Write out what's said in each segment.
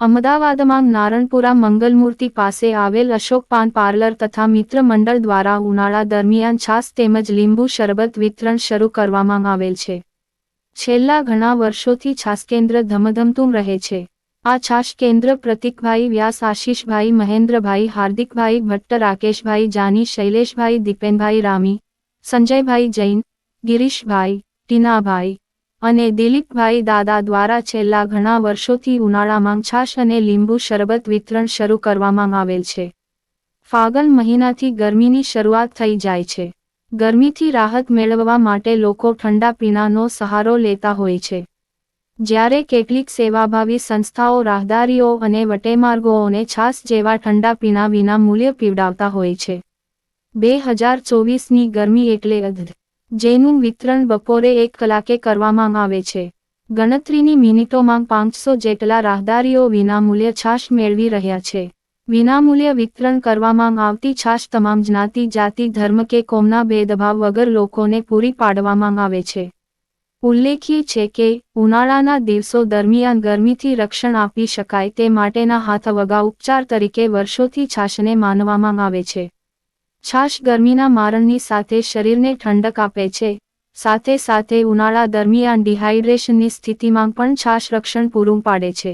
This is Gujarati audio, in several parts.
અમદાવાદમાં નારણપુરા મંગલમૂર્તિ પાસે આવેલ અશોક પાન પાર્લર તથા મિત્ર મંડળ દ્વારા ઉનાળા દરમિયાન છાસ તેમજ લીંબુ શરબત વિતરણ શરૂ કરવામાં આવેલ છે. છેલ્લા ઘણા વર્ષોથી છાસ કેન્દ્ર ધમધમતું રહે છે. આ છાશ કેન્દ્ર પ્રતિકભાઈ વ્યાસ, આશીષભાઈ મહેન્દ્રભાઈ, હાર્દિકભાઈ ભટ્ટ, રાકેશભાઈ જાની, શૈલેષભાઈ દીપેનભાઈ રામી, સંજયભાઈ જૈન, ગિરીશભાઈ, ટીનાભાઈ અને દિલીપભાઈ દાદા દ્વારા છેલ્લા ઘણા વર્ષોથી ઉનાળામાં છાશ અને લીંબુ શરબત વિતરણ શરૂ કરવામાં આવેલ છે. ફાગણ મહિનાથી ગરમીની શરૂઆત થઈ જાય છે. ગરમીથી રાહત મેળવવા માટે લોકો ઠંડા પીણાનો સહારો લેતા હોય છે. જ્યારે કેટલીક સેવાભાવી સંસ્થાઓ રાહદારીઓ અને વટેમાર્ગોઓને છાસ જેવા ઠંડા પીણા વિના મૂલ્ય પીવડાવતા હોય છે. બે હજાર ચોવીસની ગરમી એટલે અધધ જેનું વિતરણ બપોરે એક કલાકે કરવામાં આવે છે. ગણતરીની મિનિટોમાં પાંચસો જેટલા રાહદારીઓ વિનામૂલ્ય છાશ મેળવી રહ્યા છે. વિનામૂલ્ય વિતરણ કરવામાં આવતી છાશ તમામ જ્ઞાતિ, જાતિ, ધર્મ કે કોમના ભેદભાવ વગર લોકોને પૂરી પાડવામાં આવે છે. ઉલ્લેખીય છે કે, ઉનાળાના દિવસો દરમિયાન ગરમીથી રક્ષણ આપી શકાય તે માટેના હાથ વગા ઉપચાર તરીકે વર્ષોથી છાશને માનવામાં આવે છે. છાશ ગરમીના મારણની સાથે શરીરને ઠંડક આપે છે. સાથે સાથે ઉનાળા દરમિયાન ડિહાઇડ્રેશનની સ્થિતિમાં પણ છાશ રક્ષણ પૂરું પાડે છે.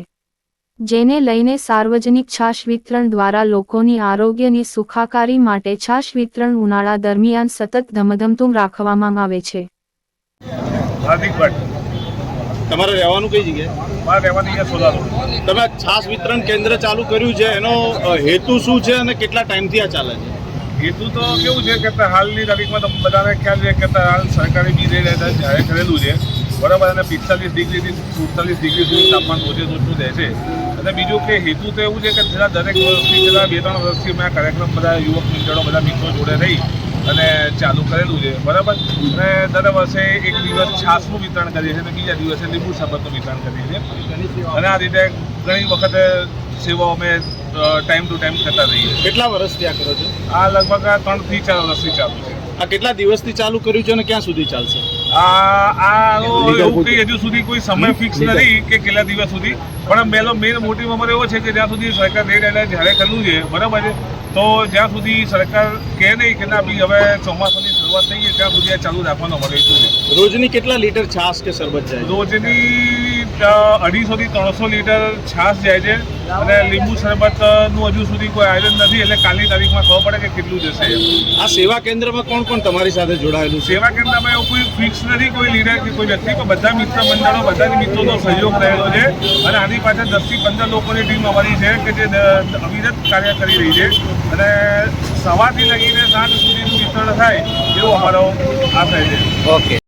જેને લઈને સાર્વજનિક છાશ વિતરણ દ્વારા લોકોની આરોગ્યની સુખાકારી માટે છાશ વિતરણ ઉનાળા દરમિયાન સતત ધમધમતું રાખવામાં આવે છે. હાર્દિક ભટ્ટ તમારે રહેવાનું કઈ જગ્યાએ? મારે રહેવાની અહીંયા સોલાલો તમે છાશ વિતરણ કેન્દ્ર ચાલુ કર્યું છે એનો હેતુ શું છે અને કેટલા ટાઈમથી આ ચાલે છે? હેતુ તો કેવું છે કે હાલની તારીખમાં તો બધાને ખ્યાલ છે કે હાલ સરકારે બી રેટ જાહેર કરેલું છે. બરાબર, અને પિસ્તાલીસ ડિગ્રીથી સુડતાલીસ ડિગ્રી સુધી તાપમાન ઓછે ઓછું રહેશે અને બીજું કે હેતુ તો એવું છે કે છેલ્લા દરેક વર્ષથી, છેલ્લા બે ત્રણ વર્ષથી મેં કાર્યક્રમ બધા યુવક મંડળો બધા મિત્રો જોડે રહી અને ચાલુ કરેલું છે. બરાબર? અને દર વર્ષે એક દિવસ છાસનું વિતરણ કરીએ છીએ અને બીજા દિવસે લીંબુ શરબતનું વિતરણ કરીએ છીએ. અને આ રીતે ઘણી વખત સેવાઓ અમે ટાઈમ ટુ ટાઈમ કરતા રહીએ કેટલા વર્ષથી આ કરો છો? આ લગભગ આ ત્રણથી ચાર વર્ષથી ચાલુ છે. આ કેટલા દિવસથી ચાલુ કર્યું છે અને ક્યાં સુધી ચાલશે? આ આ એવું કંઈ હજુ સુધી કોઈ સમય ફિક્સ નથી કે કેટલા દિવસ સુધી. પણ મેલો મેન મોટિવ અમારો એવો છે કે જ્યાં સુધી સરકાર રેડ એટલે જ્યારે કરવું છે બરાબર છે તો જ્યાં સુધી સરકાર કહે નહીં કે ના બી હવે ચોમાસાની શરૂઆત થઈ છે ત્યાં સુધી આ ચાલુ રાખવાનો અમારો હેતુ છે. રોજની કેટલા લીટર છાસ કે શરબત જાય રોજની અઢીસો થી ત્રણસો લીટર છાશ જાય છે. અને લીંબુ શરબતનું હજુ સુધી કોઈ આયોજન નથી એટલે કાલની તારીખમાં ખબર પડે કે કેટલું જશે આ સેવા કેન્દ્રમાં કોણ કોણ તમારી સાથે જોડાયેલું સેવા કેન્દ્રમાં એવું કોઈ ફિક્સ નથી કોઈ લીડર કે કોઈ વ્યક્તિ પણ બધા મિત્ર મંડળો બધાની મિત્રોનો સહયોગ રહેલો છે. અને આની પાછળ દસથી પંદર લોકોની ટીમ અમારી છે કે જે અવિરત કાર્ય કરી રહી છે. અને સવારથી લગીને સાંજ સુધીનું વિતરણ થાય એવો અમારો આશય છે. ઓકે.